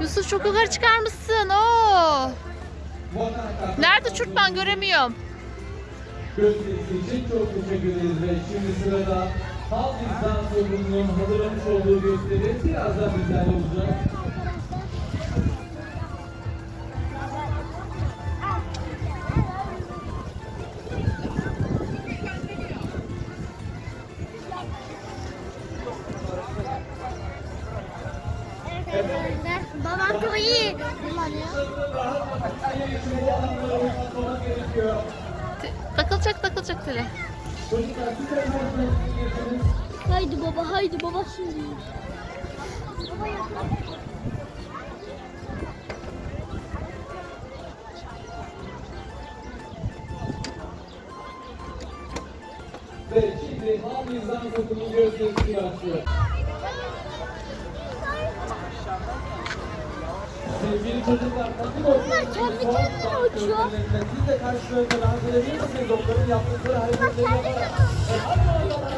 Yusuf çok yukarı çıkarmışsın. Oo. Nerede çurtman göremiyorum. Gösterisi çok teşekkür ederiz ve şimdi sırada Halk İnsan Sorumluluğu'nun hazırlamış olduğu gösteri birazdan bizlerle olacak. Babam çok iyi kullanıyor. Takılacak takılacak tele. Haydi baba haydi baba şimdi. Ve şimdi İnsan Sorumluluğu gösterisi başlıyor. Bunlar kendi kendine uçuyor. Siz de karşılarında dans edebilir misiniz? Onların yaptıkları hareketleri zaman ayağa kalkın, onlar